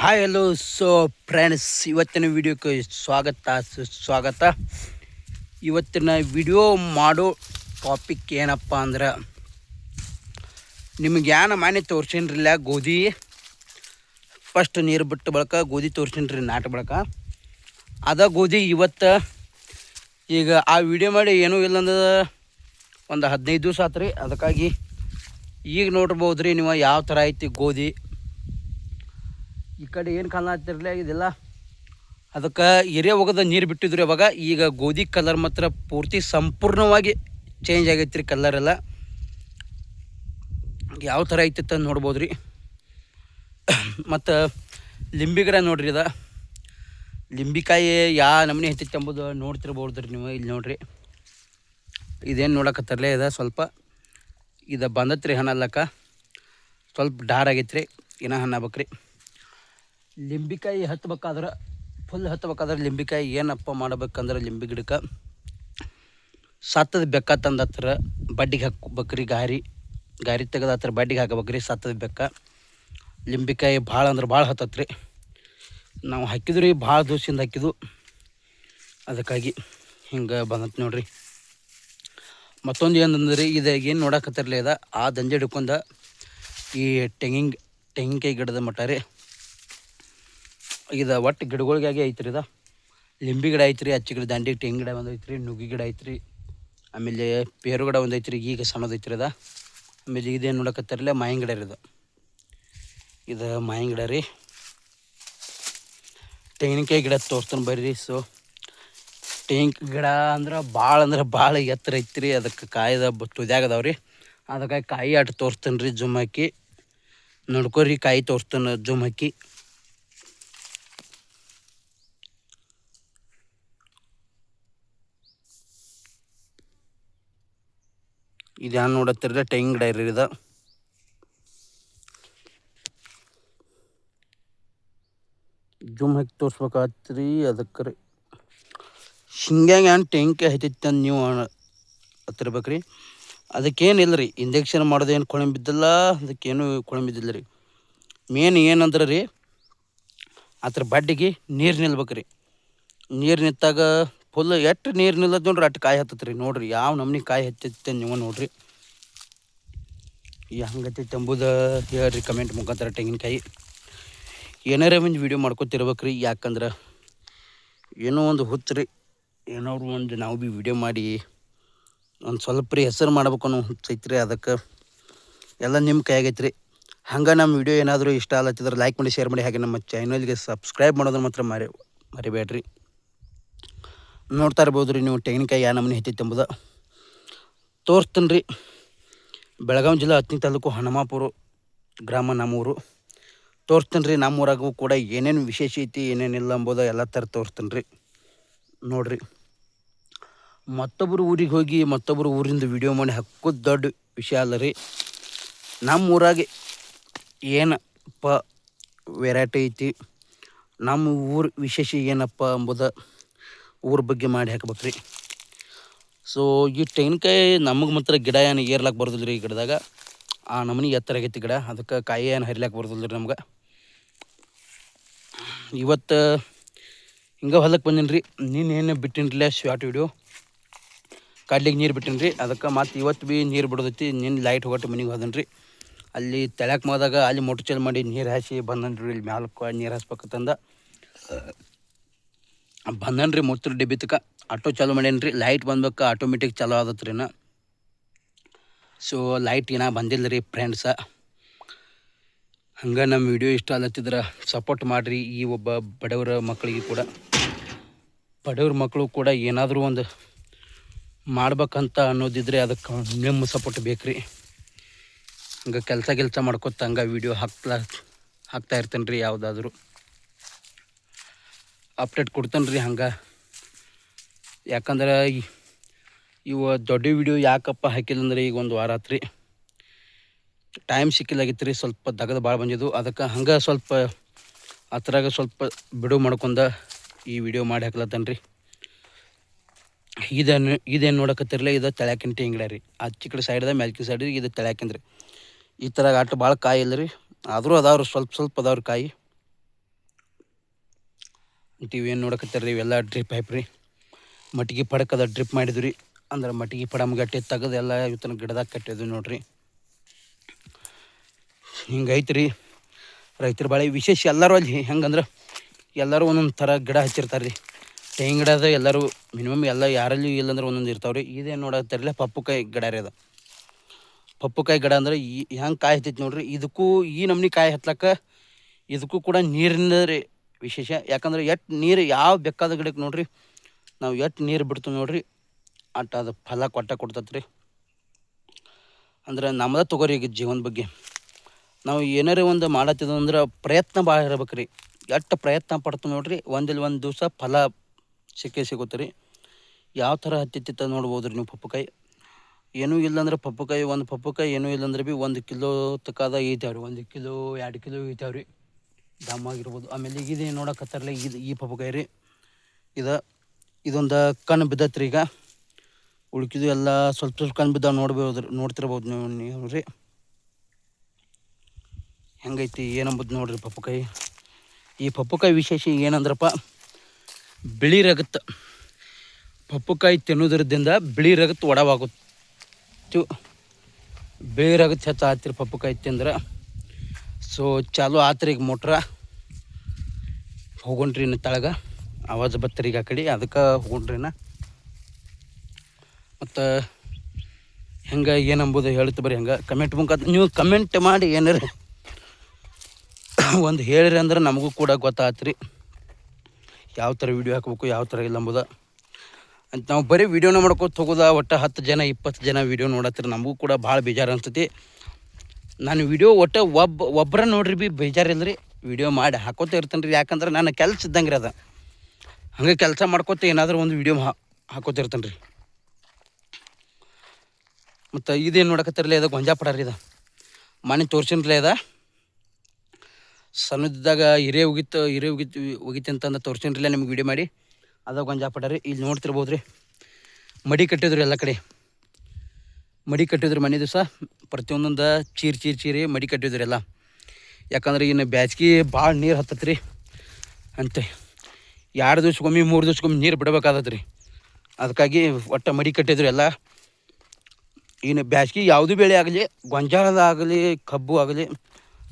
Hi hello so friends ಇವತ್ತಿನ ವಿಡಿಯೋಕ್ಕೆ ಸ್ವಾಗತ, ಸುಸ್ವಾಗತ. ಇವತ್ತಿನ ವಿಡಿಯೋ ಮಾಡೋ ಟಾಪಿಕ್ ಏನಪ್ಪ ಅಂದ್ರೆ, ನಿಮಗೆ ಯಾನ ಮಾನೆ ತೋರ್ಸಿನ್ರಿಲ್ಲ, ಗೋಧಿ. ಫಸ್ಟ್ ನೀರು ಬಿಟ್ಟು ಬಳಕ, ಗೋಧಿ ತೋರ್ಸಿನ್ರಿ, ನಾಟ ಬಳಕ. ಅದ ಗೋಧಿ ಇವತ್ತು, ಈಗ ಆ ವಿಡಿಯೋ ಮಾಡಿ ಏನೂ ಇಲ್ಲಂದ್ರೆ ಒಂದು ಹದಿನೈದು ದಿವಸ ಆತ್ರಿ. ಅದಕ್ಕಾಗಿ ಈಗ ನೋಡ್ಬೋದು ರೀ ನೀವು ಯಾವ ಥರ ಐತಿ ಗೋಧಿ. ಈ ಕಡೆ ಏನು ಕಾಣತ್ತಿರಲಿಲ್ಲ ಇದೆಲ್ಲ. ಅದಕ್ಕೆ ಎರೆ ಹೋಗದ ನೀರು ಬಿಟ್ಟಿದ್ರು ಅವಾಗ ಈಗ ಗೋಧಿ ಕಲರ್ ಮಾತ್ರ ಪೂರ್ತಿ ಸಂಪೂರ್ಣವಾಗಿ ಚೇಂಜ್ ಆಗೈತೆ ರೀ ಕಲರ್ ಎಲ್ಲ. ಯಾವ ಥರ ಐತಿತ್ತು ಅಂತ ನೋಡ್ಬೋದು ರೀ ಮತ್ತು ಲಿಂಬಿ ಗಿಡ ನೋಡ್ರಿ ಇದು. ಲಿಂಬಿಕಾಯಿ ಯಾ ನಮನೆ ಹೆಚ್ಚಿತ್ತು ಎಂಬುದು ನೋಡ್ತಿರ್ಬೋದು ರೀ ನೀವು ಇಲ್ಲಿ ನೋಡ್ರಿ. ಇದೇನು ನೋಡಕತ್ತರ್ಲೇ ಇದೆ ಸ್ವಲ್ಪ. ಇದು ಬಂದತ್ರಿ ಹಣ್ಣಲ್ಲಕ್ಕ ಸ್ವಲ್ಪ ಡಾರ್ ಆಗೈತ್ರಿ, ಇನ್ನೂ ಹಣ್ಣು ಲಿಂಬಿಕಾಯಿ ಹತ್ಬೇಕಾದ್ರೆ ಫುಲ್ ಹತ್ತಬೇಕಾದ್ರೆ ಲಿಂಬಿಕಾಯಿ ಏನಪ್ಪ ಮಾಡ್ಬೇಕಂದ್ರೆ ಲಿಂಬಿ ಗಿಡಕ್ಕೆ. ಸತ್ತದ ಬೆಕ್ಕ ತಂದ ಹತ್ರ ಬಡ್ಡಿಗೆ ಹಾಕ್ಬೇಕ್ರಿ ಗಾರಿ. ಗಾರಿ ತೆಗೆದ ಹತ್ರ ಬಡ್ಡಿಗೆ ಹಾಕಬೇಕ್ರಿ, ಸತ್ತದ ಬೆಕ್ಕ. ಲಿಂಬಿಕಾಯಿ ಭಾಳ ಅಂದ್ರೆ ಭಾಳ ಹತ್ತತ್ರಿ. ನಾವು ಹಾಕಿದ್ರಿ, ಭಾಳ ದಿವಸದಿಂದ ಹಾಕಿದ್ದು ಅದಕ್ಕಾಗಿ ಹಿಂಗೆ ಬಂದತ್ ನೋಡ್ರಿ. ಮತ್ತೊಂದು ಏನಂದ್ರೆ ಇದು ಏನು ನೋಡಕತ್ತಿರಲಿ ಅದ ಆ ದಂಜೆ ಹಿಡ್ಕೊಂಡ ಈ ಟೆಂಗಿಂಗ್ ತೆಂಗಿನಕಾಯಿ ಗಿಡದ ಮಟ್ಟ ರೀ. ಇದು ಒಟ್ಟು ಗಿಡಗಳಿಗಾಗಿ ಐತ್ರಿ ಇದು. ಲಿಂಬಿ ಗಿಡ ಐತ್ರಿ ಅಚ್ಚಿ ಗಿಡ, ದಂಡಿ, ತೆಂಗಿನ ಗಿಡ ಒಂದು ಐತ್ರಿ, ನುಗ್ಗಿ ಗಿಡ ಐತ್ರಿ. ಆಮೇಲೆ ಪೇರು ಗಿಡ ಒಂದು ಐತ್ರಿ, ಈಗ ಸಣ್ಣದೈತ್ರಿ ಅದ ಆಮೇಲೆ ಇದೇನು ನೋಡಕತ್ತಾರಲ್ಲ ಮಾಯಿನ ಗಿಡ ರೀ ಇದು. ಇದು ಮಾಯಿನ ಗಿಡ ರೀ. ತೆಂಗಿನಕಾಯಿ ಗಿಡ ತೋರಿಸ್ತಾನೆ ಬರ್ರಿ, ಸೊ ಟೆಂಕ್ ಗಿಡ ಅಂದ್ರೆ ಭಾಳ ಅಂದ್ರೆ ಭಾಳ ಎತ್ತರ ಐತ್ರಿ, ಅದಕ್ಕೆ ಕಾಯ್ದ ತುದ್ಯಾಗ ಅದಾವ ರೀ. ಅದಕ್ಕಾಗಿ ಕಾಯಿ ಆಟ ತೋರಿಸ್ತಾನೆ ರೀ ಜುಮ್ ಹಾಕಿ. ನೋಡ್ಕೊರಿ ಕಾಯಿ ತೋರಿಸ್ತಾನೆ ಜುಮ್ ಹಾಕಿ. ಇದು ಏನು ನೋಡತ್ತಿರಲ್ಲ ತೆಂಗಿನ ಗಿಡ ರೀ ಇದು. ಜುಮ್ ಹಾಕಿ ತೋರಿಸ್ಬೇಕಾತ್ರಿ ಅದಕ್ಕೆ ರೀ. ಹಿಂಗ್ಯಾಂಗ ಏನು ಟೆಂಕಿ ಹತ್ತಿತ್ತಂದು ನೀವು ಹತ್ತಿರ್ಬೇಕು ಅದಕ್ಕೇನಿಲ್ಲ ರೀ ಇಂಜೆಕ್ಷನ್ ಮಾಡೋದೇನು ಕೊಳಂಬ ಬಿದ್ದಿಲ್ಲ ಅದಕ್ಕೇನು ಕೊಳಂಬಿದ್ದಿಲ್ಲ ರೀ. ಮೇನ್ ಏನಂದ್ರೆ ರೀ, ಅದ್ರ ಬಡ್ಡಿಗೆ ನೀರು ನಿಲ್ಬೇಕು ರೀ ನೀರು ನಿಂತಾಗ ಫುಲ್ ಎಷ್ಟು ನೀರು ನಿಲ್ಲದ ನೋಡ್ರಿ ಅಷ್ಟು ಕಾಯಿ ಹತ್ತತ್ರಿ. ನೋಡ್ರಿ ಯಾವ ನಮ್ನಿ ಕಾಯಿ ಹತ್ತೈತೆ ನೀವು ನೋಡ್ರಿ. ಹಂಗತ್ತೈತೆ ಎಂಬುದು ಹೇಳ್ರಿ ಕಮೆಂಟ್ ಮುಖಾಂತರ ತೆಂಗಿನಕಾಯಿ. ಏನಾರ ಒಂದು ವೀಡಿಯೋ ಮಾಡ್ಕೊತಿರ್ಬೇಕ್ರಿ. ಯಾಕಂದ್ರೆ ಏನೋ ಒಂದು ಹುಚ್ಚು ರೀ ಏನೋ ಒಂದು ನಾವು ಭೀ ವಿಡಿಯೋ ಮಾಡಿ ಒಂದು ಸ್ವಲ್ಪ ರೀ ಹೆಸರು ಮಾಡ್ಬೇಕು ಅನ್ನೋ ಹುಚ್ಚೈತ್ರಿ ಅದಕ್ಕೆ. ಎಲ್ಲ ನಿಮ್ಮ ಕೈಯಾಗೈತ್ರಿ ಹಂಗೆ ನಮ್ಮ ವಿಡಿಯೋ ಏನಾದರೂ ಇಷ್ಟ ಆಲತ್ತಿದ್ರೆ ಲೈಕ್ ಮಾಡಿ ಶೇರ್ ಮಾಡಿ, ಹಾಗೆ ನಮ್ಮ ಚಾನಲ್ಗೆ ಸಬ್ಸ್ಕ್ರೈಬ್ ಮಾಡೋದನ್ನ ಮಾತ್ರ ಮರಿ, ಮರಿಬೇಡ್ರಿ. ನೋಡ್ತಾ ಇರ್ಬೋದು ರೀ ನೀವು ತೆಂಗಿನಕಾಯಿ ಯಾವ ನಮೂನೆ ಹೆಚ್ಚೈತೆ ಎಂಬುದು ತೋರಿಸ್ತೀನಿ ರೀ. ಬೆಳಗಾವಿ ಜಿಲ್ಲೆ ಹತ್ತನೇ ತಾಲೂಕು ಹನುಮಾಪುರ ಗ್ರಾಮ ನಮ್ಮೂರು. ತೋರಿಸ್ತೀನಿ ರೀ ನಮ್ಮೂರಾಗೂ ಕೂಡ ಏನೇನು ವಿಶೇಷ ಐತಿ ಏನೇನಿಲ್ಲ ಎಂಬುದು ಎಲ್ಲ ಥರ ತೋರಿಸ್ತೀನಿ ರೀ. ನೋಡಿರಿ. ಮತ್ತೊಬ್ಬರು ಊರಿಗೆ ಹೋಗಿ ಮತ್ತೊಬ್ಬರು ಊರಿಂದ ವಿಡಿಯೋ ಮಾಡಿ ಹಕ್ಕು ದೊಡ್ಡ ವಿಷಯ ಅಲ್ಲ ರೀ. ನಮ್ಮ ಊರಾಗೆ ಏನಪ್ಪ ವೆರೈಟಿ ಐತಿ, ನಮ್ಮ ಊರು ವಿಶೇಷ ಏನಪ್ಪ ಎಂಬುದು ಊರ ಬಗ್ಗೆ ಮಾಡಿ ಹಾಕ್ಬೇಕು ರೀ ಸೊ ಈ ತೆಂಗಿನಕಾಯಿ ನಮಗೆ ಮಾತ್ರ ಗಿಡ ಏನು ಏರ್ಲಾಕ್ ಬರೋದಿಲ್ಲ ರೀ ಈ ಗಿಡದಾಗ? ಆ ನಮನಿ ಎತ್ತರ ಆಗೈತಿ ಗಿಡ, ಅದಕ್ಕೆ ಕಾಯಿ ಏನು ಹರಿಲಾಕೆ ಬರೋದಿಲ್ಲ ರೀ ನಮ್ಗೆ? ಇವತ್ತು, ಹಿಂಗೆ ಹೊಲಕ್ಕೆ ಬಂದೀನಿ ರೀ ನೀನೇನು ರೀ ಶಾರ್ಟ್ ವಿಡಿಯೋ ಕಡ್ಲಿಗೆ ನೀರು ಬಿಟ್ಟಿನಿ ರೀ ಅದಕ್ಕೆ ಮತ್ತು ಇವತ್ತು ಭೀ ನೀರು ಬಿಡೋದೈತಿ ನಿನ್ನ ಲೈಟ್ ಹೋಗಟ್ಟು ಮನೆಗೆ ಹೋದನ್ ರೀ ಅಲ್ಲಿ ತೆಳಕ್ಕೆ ಹೋದಾಗ ಅಲ್ಲಿ ಮೋಟ್ರ್ ಚಾಲು ಮಾಡಿ ನೀರು ಹಾಸಿ ಬಂದನ್ರಿ, ಇಲ್ಲಿ ಮ್ಯಾಲಕ್ಕೆ ನೀರು ಹಾಸ್ಬೇಕಂತಂದ ಬಂದನ್ ರೀ ಮೂತ್ರ ಡಿಬಿತ್ಕ ತಕ. ಆಟೋ ಚಾಲೂ ರೀ ಲೈಟ್ ಬಂದ್ಬೇಕು ಆಟೋಮೆಟಿಕ್ ಚಾಲೂ ಆದತ್ ರೀ ನಾ ಸೊ ಲೈಟ್ ಏನೋ ಬಂದಿಲ್ಲ ರೀ ಫ್ರೆಂಡ್ಸ ಹಂಗೆ ನಮ್ಮ ವಿಡಿಯೋ ಇಷ್ಟ ಆಲತ್ತಿದ್ರೆ ಸಪೋರ್ಟ್ ಮಾಡಿರಿ ಈ ಒಬ್ಬ ಬಡವರ ಮಕ್ಕಳಿಗೆ ಕೂಡ. ಬಡವ್ರ ಮಕ್ಕಳು ಕೂಡ ಏನಾದರೂ ಒಂದು ಮಾಡ್ಬೇಕಂತ ಅನ್ನೋದಿದ್ರೆ ಅದಕ್ಕೆ ನಿಮ್ಮ ಸಪೋರ್ಟ್ ಬೇಕು ರೀ ಹಂಗೆ ಕೆಲಸ ಕೆಲಸ ಮಾಡ್ಕೊತ ಹಂಗೆ ವಿಡಿಯೋ ಹಾಕ್ತಾ ಹಾಕ್ತಾ ಇರ್ತೇನೆ ರೀ ಯಾವುದಾದ್ರೂ. ಅಪ್ಡೇಟ್ ಕೊಡ್ತಾನೆ ರೀ ಹಂಗೆ. ಯಾಕಂದ್ರೆ ಇವ ದೊಡ್ಡ ವಿಡಿಯೋ ಯಾಕಪ್ಪ ಹಾಕಿಲ್ಲ ಅಂದ್ರೆ ಈಗ ಒಂದು ವಾರ ಆತ್ರಿ. ಟೈಮ್ ಸಿಕ್ಕಿಲ್ಲಾಗಿತ್ತು ರೀ ಸ್ವಲ್ಪ ದಗದ ಭಾಳ ಬಂದಿದ್ದು. ಅದಕ್ಕೆ ಹಂಗೆ ಸ್ವಲ್ಪ ಹತ್ರಾಗ ಸ್ವಲ್ಪ ಬಿಡು ಮಾಡ್ಕೊಂಡ ಈ ವಿಡಿಯೋ ಮಾಡಿ ಹಾಕ್ಲತ್ತೇನೆ ರೀ ಇದೇನು ಇದೇನು ನೋಡಕತ್ತಿರಲಿಲ್ಲ ಇದು ತೆಳ್ಯಾಕಿನ ಟೇಂಗಿಡ ರೀ. ಆಚೆ ಕಡೆ ಸೈಡ್ದ ಮೇಲ್ಕಿನ ಸೈಡ್ ಇದು ತಳ್ಯಾಕಿನ ರೀ ಈ ಥರ ಆಟ ಭಾಳ ಕಾಯಿ ಇಲ್ಲ ರೀ ಆದರೂ ಅದಾವ್ರಿ, ಸ್ವಲ್ಪ ಸ್ವಲ್ಪ ಅದಾವ್ರಿ ಕಾಯಿ. ಮತ್ತು ಏನು ನೋಡಕತ್ತಾರ ಇವೆಲ್ಲ ಡ್ರಿಪ್ ಪೈಪ್ ರೀ. ಮಟ್ಟಿಗೆ ಪಡಕದ ಡ್ರಿಪ್ ಮಾಡಿದ್ವಿ ರೀ. ಅಂದ್ರೆ ಮಟ್ಟಿಗೆ ಪಡಮ್ ಗಟ್ಟಿ ತೆಗೆದು ಎಲ್ಲ ಇವತ್ತಿನ ಗಿಡದಾಗ ಕಟ್ಟಿದ್ವಿ ನೋಡ್ರಿ. ಹಿಂಗೈತೆ ರೀ. ರೈತರ ಭಾಳ ವಿಶೇಷ ಎಲ್ಲರೂ ಅಲ್ಲಿ ಹೆಂಗಂದ್ರೆ ಎಲ್ಲರೂ ಒಂದೊಂದು ಥರ ಗಿಡ ಹಚ್ಚಿರ್ತಾರೆ ರೀ. ತೆಂಗಿನ ಗಿಡದ ಎಲ್ಲರೂ ಮಿನಿಮಮ್ ಎಲ್ಲ ಯಾರಲ್ಲಿ ಇಲ್ಲಂದ್ರೆ ಒಂದೊಂದು ಇರ್ತಾವೆ ರೀ. ಇದೇನು ನೋಡತ್ತಾರಲ್ಲ ಪಪ್ಪುಕಾಯಿ ಗಿಡ ರೀ ಅದು. ಪಪ್ಪುಕಾಯಿ ಗಿಡ ಅಂದ್ರೆ ಈ, ಹೆಂಗೆ ಕಾಯಿ ಹತ್ತೈತಿ ನೋಡ್ರಿ. ಇದಕ್ಕೂ ಈ ನಮ್ನಿ ಕಾಯಿ ಹತ್ಲಕ್ಕ ಇದಕ್ಕೂ ಕೂಡ ನೀರಿನ ರೀ ವಿಶೇಷ. ಯಾಕಂದ್ರೆ ಎಷ್ಟು ನೀರು ಯಾವ ಬೇಕಾದ ಗಿಡಕ್ಕೆ ನೋಡ್ರಿ, ನಾವು ಎಷ್ಟು ನೀರು ಬಿಡ್ತೀವಿ ನೋಡ್ರಿ, ಅಟ್ ಅದು ಫಲ ಕೊಟ್ಟ ಕೊಡ್ತೈತೆ ರೀ ಅಂದ್ರೆ ನಮ್ಮದ ತಗೋರಿ ಈಗ ಜೀವನ ಬಗ್ಗೆ. ನಾವು ಏನಾರೇ ಒಂದು ಮಾಡತ್ತಿದ್ದು ಅಂದ್ರೆ ಪ್ರಯತ್ನ ಭಾಳ ಇರ್ಬೇಕು ರೀ ಎಷ್ಟು ಪ್ರಯತ್ನ ಪಡ್ತೀವಿ ನೋಡ್ರಿ ಒಂದಿಲ್ಲ ಒಂದು ದಿವಸ ಫಲ ಸಿಕ್ಕೇ ಸಿಗುತ್ತೆ ರೀ ಯಾವ ಥರ ಹತ್ತಿತ್ತ ನೋಡ್ಬೋದು ರೀ ನೀವು ಪಪ್ಪುಕಾಯಿ. ಏನೂ ಇಲ್ಲಂದ್ರೆ ಪಪ್ಪುಕಾಯಿ, ಒಂದು ಪಪ್ಪುಕಾಯಿ, ಏನೂ ಇಲ್ಲಂದ್ರೆ ಭೀ ಒಂದು ಕಿಲೋ ತಕ್ಕದ ಈತಾವ್ರಿ ಒಂದು ಕಿಲೋ, ಎರಡು ಕಿಲೋ ಈತಾವ್ರಿ ದಮ್ ಆಗಿರ್ಬೋದು. ಆಮೇಲೆ ಈಗ ಇದು ನೋಡಕತ್ತಾರಲ್ಲ ಇದು ಈ ಪಪ್ಪಕಾಯಿ ರೀ. ಇದು, ಇದೊಂದು ಕಣ್ಣು ಬಿದ್ದತ್ರಿ ಈಗ. ಉಳ್ಕಿದು ಎಲ್ಲ ಸ್ವಲ್ಪ ಸ್ವಲ್ಪ ಕಣ್ಣು ಬಿದ್ದ ನೋಡ್ಬೋದು ನೋಡ್ತಿರ್ಬೋದು ನೀವು ನೀವು ರೀ. ಹೆಂಗೈತಿ, ಏನಂಬುದು ನೋಡ್ರಿ ಪಪ್ಪಕಾಯಿ ಈ ಪಪ್ಪಕಾಯಿ ವಿಶೇಷ ಏನಂದ್ರಪ್ಪ, ಬಿಳಿ ರಗತ್. ಪಪ್ಪುಕಾಯಿ ತಿನ್ನೋದ್ರದಿಂದ ಬಿಳಿ ರಗತ್ ಒಡವಾಗುತ್ತೆ ಬಿಳಿ ರಗತ್ ಹೆಚ್ಚು ಆತಿರಿ ಪಪ್ಪುಕಾಯಿ ತಿಂದ್ರೆ. ಸೊ ಚಾಲು ಆತ್ರಿ ಈಗ ಮೋಟ್ರ. ಹೋಗೊಂಡ್ರಿ ತಳಗ. ಆವಾಜ್ ಬತ್ತರಿ ಈಗ ಆ ಕಡೆ, ಅದಕ್ಕೆ ಹೋಗೊಂಡ್ರಿನ ಮತ್ತು ಹೆಂಗೆ ಏನಂಬುದು ಹೇಳ್ತು ಬರ್ರಿ ಹೆಂಗೆ. ಕಮೆಂಟ್ ಮುಖಾಂತರ ನೀವು ಕಮೆಂಟ್ ಮಾಡಿ ಏನಾರ ಒಂದು ಹೇಳಿರಿ ಅಂದ್ರೆ ನಮಗೂ ಕೂಡ ಗೊತ್ತಾತ್ರಿ. ಯಾವ ಥರ ವೀಡಿಯೋ ಹಾಕ್ಬೇಕು, ಯಾವ ಥರ ಇಲ್ಲ ಅಂಬುದ. ಅಂತ ನಾವು ಬರೀ ವೀಡಿಯೋನ ಮಾಡ್ಕೊತ ಹೋಗೋದ, ಒಟ್ಟು ಹತ್ತು ಜನ, ಇಪ್ಪತ್ತು ಜನ ವೀಡಿಯೋ ನೋಡತ್ತೀರಿ ನಮಗೂ ಕೂಡ ಭಾಳ ಬೇಜಾರು ಅನ್ಸತಿ ನಾನು ವಿಡಿಯೋ ಒಟ್ಟು ಒಬ್ಬ ಒಬ್ಬರ ನೋಡ್ರಿ ಬಿ ಬೇಜಾರಿಲ್ಲರಿ ವಿಡಿಯೋ ಮಾಡಿ ಹಾಕೋತ ಇರ್ತೇನೆ ರೀ. ಯಾಕಂದ್ರೆ ನನ್ನ ಕೆಲಸ ಇದ್ದಂಗೆ ರೀ ಅದ. ಹಂಗೆ ಕೆಲಸ ಮಾಡ್ಕೋತ ಏನಾದರೂ ಒಂದು ವಿಡಿಯೋ ಹಾ ಹಾಕೋತಿರ್ತೇನೆ ರೀ. ಮತ್ತು ಇದೇನು ನೋಡಕತ್ತಿರಲಿ ಅದು ಗೊಂಜಾಪಡ ರೀ ಇದು. ಮನೆ ತೋರ್ಸಿನ್ರಲೇ ಅದ ಸಣ್ಣದಿದ್ದಾಗ ಹಿರೇ ಹೋಗಿತ್ತು ಹಿರೇ ಹೋಗಿತ್ತು ಹೋಗಿತ್ತು ಅಂತಂದು ತೋರ್ಸಿನ್ರಲ್ಲ ನಿಮ್ಗೆ ವಿಡಿಯೋ ಮಾಡಿ. ಅದ ಗೊಂಜಾಪಡ ರೀ. ಇಲ್ಲಿ ನೋಡ್ತಿರ್ಬೋದು ರೀ ಮಡಿ ಕಟ್ಟಿದ್ರು ಎಲ್ಲ ಕಡೆ. ಮಡಿ ಕಟ್ಟಿದ್ರು ಮನೆ ದಿವಸ, ಪ್ರತಿಯೊಂದೊಂದು ಚೀರ್ ಚೀರ್, ಚೀರಿ ಮಡಿ ಕಟ್ಟಿದ್ರು ಎಲ್ಲ. ಯಾಕಂದ್ರೆ ಇನ್ನು ಬ್ಯಾಚ್ಗೆ ಭಾಳ ನೀರು ಹತ್ತತ್ರಿ. ರೀ ಅಂತೆ ಎರಡು ದಿವ್ಸಕ್ಕೊಮ್ಮೆ ಮೂರು ದಿವ್ಸಕ್ಕೊಮ್ಮೆ ನೀರು ಬಿಡಬೇಕಾದತ್ ರೀ ಅದಕ್ಕಾಗಿ ಒಟ್ಟು ಮಡಿ ಕಟ್ಟಿದ್ರು ಎಲ್ಲ. ಇನ್ನು ಬ್ಯಾಸ್ಗೆ ಯಾವುದು ಬೆಳೆ ಆಗಲಿ ಗೊಂಜಾಳದಾಗಲಿ ಕಬ್ಬು ಆಗಲಿ,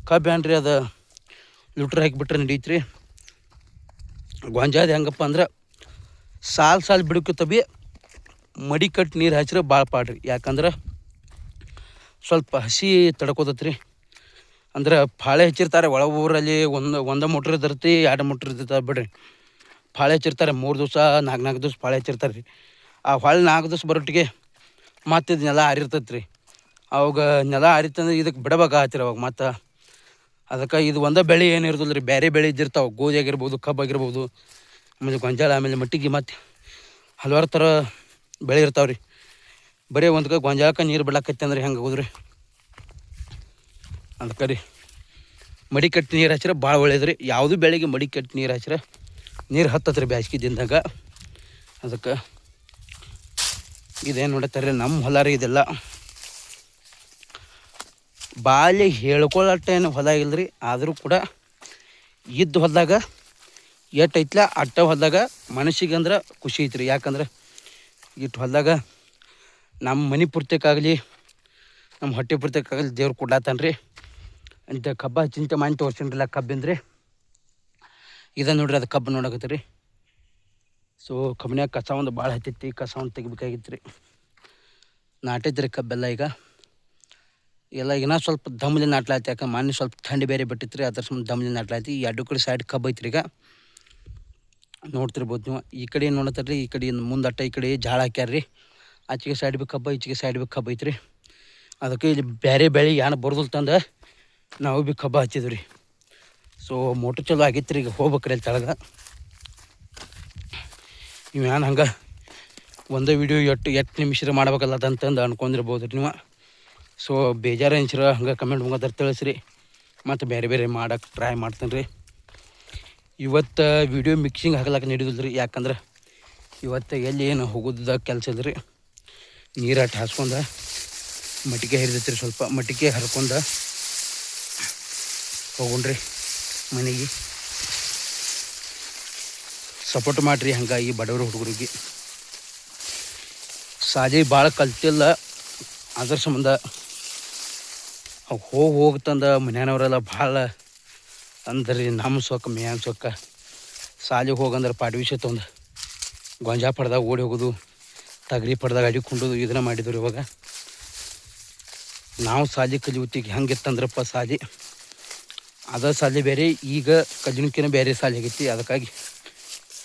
ಕಬ್ಬು ಏನ್ರಿ ಅದು, ಲುಟ್ರ್ ಹಾಕಿಬಿಟ್ರೆ ನಡೀತ್ರಿ. ಗೊಂಜಾಳದ ಹೆಂಗಪ್ಪ ಅಂದ್ರೆ, ಸಾಲು ಸಾಲು ಬಿಡಕ್ಕೆ ಬಿ ಮಡಿ ಕಟ್ಟಿ ನೀರು ಹಚ್ಚಿದ್ರೆ ಭಾಳ ಪಾಡ್ರಿ. ಯಾಕಂದ್ರೆ ಸ್ವಲ್ಪ ಹಸಿ ತಡ್ಕೋತತ್ರಿ. ಅಂದ್ರೆ ಫಾಳೆ ಹಚ್ಚಿರ್ತಾರೆ ಒಳ ಊರಲ್ಲಿ ಒಂದು ಒಂದು ಮೋಟ್ರ್ ಇದ್ದಿರ್ತಿ, ಎರಡು ಮೋಟ್ರ್ ಇರ್ತಿರ್ತಾರೆ ಬಿಡ್ರಿ. ಫಾಳೆ ಹಚ್ಚಿರ್ತಾರೆ, ಮೂರು ದಿವಸ ನಾಲ್ಕು ನಾಲ್ಕು ದಿವ್ಸ ಫಾಳೆ ಹಚ್ಚಿರ್ತಾರೆ ರೀ ಆ ಹೊಳೆ ನಾಲ್ಕು ದಿವ್ಸ ಬರೋಟ್ಟಿಗೆ ಮತ್ತೆ ಇದು ನೆಲ ಆರಿರ್ತೈತೆ ರೀ ಅವಾಗ ನೆಲ ಆರಿತಂದ್ರೆ ಇದಕ್ಕೆ ಬಿಡಬೇಕಾಗತ್ತೀರಿ ಅವಾಗ ಮತ್ತು. ಅದಕ್ಕೆ ಇದು ಒಂದೇ ಬೆಳೆ ಏನು ಇರೋದಿಲ್ಲ ರೀ ಬೇರೆ ಬೆಳೆ ಇದ್ದಿರ್ತಾವೆ, ಗೋಧಿ ಆಗಿರ್ಬೋದು, ಕಬ್ಬು ಆಗಿರ್ಬೋದು, ಆಮೇಲೆ ಗೊಂಜಾಳ, ಆಮೇಲೆ ಮಟ್ಟಿಗೆ ಮತ್ತು ಹಲವಾರು ಥರ ಬೆಳೆ ಇರ್ತಾವೆ ರೀ ಬರೀ ಒಂದು ಗೊಂಜಾಳಕ್ಕೆ ನೀರು ಬಿಡಕತ್ತೆ ಅಂದ್ರೆ ಹೆಂಗೆ ಹೋದ್ರಿ ಅದಕ್ಕೆ ರೀ, ಮಡಿ ಕಟ್ಟಿ ನೀರು ಹಚ್ಚಿರ ಭಾಳ ಒಳ್ಳೇದು ರೀ ಯಾವುದೂ ಬೆಳೆಗೆ ಮಡಿ ಕಟ್ಟಿ ನೀರು ಹಚ್ಚಿರ ನೀರು ಹತ್ತತ್ರಿ ಬ್ಯಾಸ್ಗೆ ದಿನದಾಗ. ಅದಕ್ಕೆ ಇದೇನು ನೋಡತ್ತಾರೆ ನಮ್ಮ ಹೊಲ ರೀ ಇದೆಲ್ಲ. ಬಾಲ್ಯ ಹೇಳ್ಕೊಳ್ಳಟ್ಟೇನು ಹೊಲ ಇಲ್ಲರಿ ಆದರೂ ಕೂಡ ಇದ್ದ ಹೊಲದಾಗ ಎಷ್ಟು ಐತ್ಲ ಅಟ್ಟ ಹೊಲದಾಗ ಮನಸ್ಸಿಗೆ ಅಂದ್ರೆ ಖುಷಿ ಐತ್ರಿ. ಯಾಕಂದ್ರೆ ಇಟ್ಟು ಹೊಲದಾಗ ನಮ್ಮ ಮನೆ ಪೂರ್ತಕ್ಕಾಗಲಿ ನಮ್ಮ ಹೊಟ್ಟೆ ಪೂರ್ತಕ್ಕಾಗಲಿ ದೇವ್ರು ಕೊಡ್ಲಾತಾನ ರೀ ಅಂತ ಕಬ್ಬ ಚಿಂತೆ ಮಾಡಿ ತೋರ್ಸಿನ್ರಲ್ಲ ಕಬ್ಬಿಂದ್ರಿ. ಇದ ನೋಡ್ರಿ ಅದು ಕಬ್ಬು ನೋಡಕತ್ತೀರಿ. ಸೊ ಕಬ್ಬಿನ್ಯಾಗ ಕಸ ಒಂದು ಭಾಳ ಹತ್ತಿತ್ತು ಕಸ ಒಂದು ತೆಗಿಬೇಕಾಗಿತ್ತು ರೀ ನಾಟೈತೆ ಕಬ್ಬೆಲ್ಲ ಈಗ. ಎಲ್ಲ ಇನ್ನೂ ಸ್ವಲ್ಪ ದಮ್ಲಿ ನಾಟ್ಲಾಯ್ತು ಯಾಕೆ ಮನೆ ಸ್ವಲ್ಪ ಥಂಡಿ ಬೇರೆ ಬಿಟ್ಟಿತ್ತು ರೀ ಅದ್ರ ಸುಮ್ಮನೆ ದಮ್ಲಿ ನಾಟ್ಲಾಯ್ತು ಈ ಎರಡು ಕಡೆ ಸೈಡ್ ಕಬ್ಬು ಐತ್ರಿ ಈಗ. ನೋಡ್ತಿರ್ಬೋದು ನೀವು. ಈ ಕಡೆ ಏನು ನೋಡತ್ತಾರೆ ರೀ ಈ ಕಡೆ ಮುಂದಟ್ಟ ಈ ಕಡೆ ಜಾಳ ಹಾಕ್ಯಾರ ರೀ ಆಚೆಗೆ ಸೈಡ್ ಬೇಕು ಕಬ್ಬ, ಈಚೆಗೆ ಸೈಡ್ ಬೇಕು ಕಬ್ಬು ಐತ್ರಿ. ಅದಕ್ಕೆ ಇಲ್ಲಿ ಬೇರೆ ಬೆಳೆ ಏನು ಬರ್ದಲ್ ತಂದು, ನಾವು ಭೀ ಕಬ್ಬ ಹಚ್ಚಿದ್ವಿ. ರೀ ಸೊ ಮೋಟ್ರ್ ಚಲೋ ಆಗಿತ್ತು ರೀ ಈಗ ಹೋಗ್ಬೇಕ್ರಿ ಅಲ್ಲಿ ತಳಗ. ನೀವು ಏನು ಹಂಗೆ ಒಂದೇ ವಿಡಿಯೋ ಎಟ್ಟು ಎಷ್ಟು ನಿಮಿಷ ಮಾಡ್ಬೇಕಲ್ಲ ಅಂತಂದು ಅನ್ಕೊಂಡಿರ್ಬೋದು ರೀ ನೀವು. ಸೊ ಬೇಜಾರು ಅನ್ಸಿರ ಹಂಗೆ ಕಮೆಂಟ್ ಮುಖಾಂತರ ತಿಳಿಸ್ರಿ. ಮತ್ತು ಬೇರೆ ಬೇರೆ ಮಾಡೋಕ್ಕೆ ಟ್ರೈ ಮಾಡ್ತೇನೆ ರೀ ಇವತ್ತು ವಿಡಿಯೋ ಮಿಕ್ಸಿಂಗ್ ಹಾಕ್ಲಕ್ಕೆ ನಡೆದಿಲ್ಲ ರೀ ಯಾಕಂದ್ರೆ ಇವತ್ತು ಎಲ್ಲಿ ಏನು ಹೋಗೋದ ಕೆಲಸ ಇದ್ರಿ ನೀರು ಅಟ್ಟು ಹಾಸ್ಕೊಂಡ, ಮಟ್ಟಿಗೆ ಹರಿದೈತ್ರಿ ಸ್ವಲ್ಪ, ಮಟ್ಟಿಗೆ ಹರ್ಕೊಂಡ. ಹೋಗೋಣ್ರಿ ಮನೆಗೆ. ಸಪೋರ್ಟ್ ಮಾಡಿರಿ ಹಂಗಾಗಿ ಬಡವರು ಹುಡುಗರಿಗೆ. ಸಾಜಿ ಭಾಳ ಕಲ್ತಿಲ್ಲ, ಅದ್ರ ಸಂಬಂಧ ಅವು ಹೋಗಿ ಹೋಗ್ತಂದ ಮನೆಯವರೆಲ್ಲ ಭಾಳ ಅಂದ್ರೆ ನಮ್ಮ ಸೊಕ್ಕ, ಮ್ಯಾನ್ ಸೊಕ್ಕ. ಸಾಲಿಗೆ ಹೋಗಂದ್ರೆ ಪಾಡ್ವಿಷ ತೊಂದು. ಗೊಂಜಾ ಪಡ್ದಾಗ ಓಡಿ ಹೋಗೋದು. ತಗರಿ ಪಡ್ದಾಗ ಅಡಿಕೊಂಡು ಇದನ್ನ ಮಾಡಿದ್ರು ಇವಾಗ. ನಾವು ಸಾಲಿ ಕಲಿಯುತ್ತಿಗೆ ಹೆಂಗಿತ್ತಂದ್ರಪ್ಪ ಸಾಲಿ ಅದ ಸಾಲಿ ಬೇರೆ, ಈಗ ಕಜಿನಕಿನ ಬೇರೆ ಸಾಲಿ ಆಗೈತಿ. ಅದಕ್ಕಾಗಿ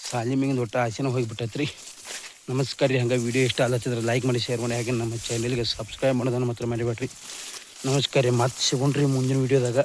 ಸಾಲಿ ಮ್ಯಾಗಿನ ದೊಡ್ಡ ಆಸೆನ ಹೋಗಿಬಿಟ್ಟೈತ್ರಿ. ನಮಸ್ಕಾರ ರೀ, ಹಂಗೆ ವಿಡಿಯೋ ಇಷ್ಟ ಆಲತ್ತಿದ್ರೆ ಲೈಕ್ ಮಾಡಿ ಶೇರ್ ಮಾಡಿ. ಹಾಗೆ ನಮ್ಮ ಚಾನಲ್ಗೆ ಸಬ್ಸ್ಕ್ರೈಬ್ ಮಾಡೋದನ್ನು ಮಾತ್ರ ಮಾಡಿಬೇಡ್ರಿ ನಮಸ್ಕಾರ ರೀ ಮತ್ತೆ ಸಿಗೋಣ್ರಿ ಮುಂದಿನ ವಿಡಿಯೋದಾಗ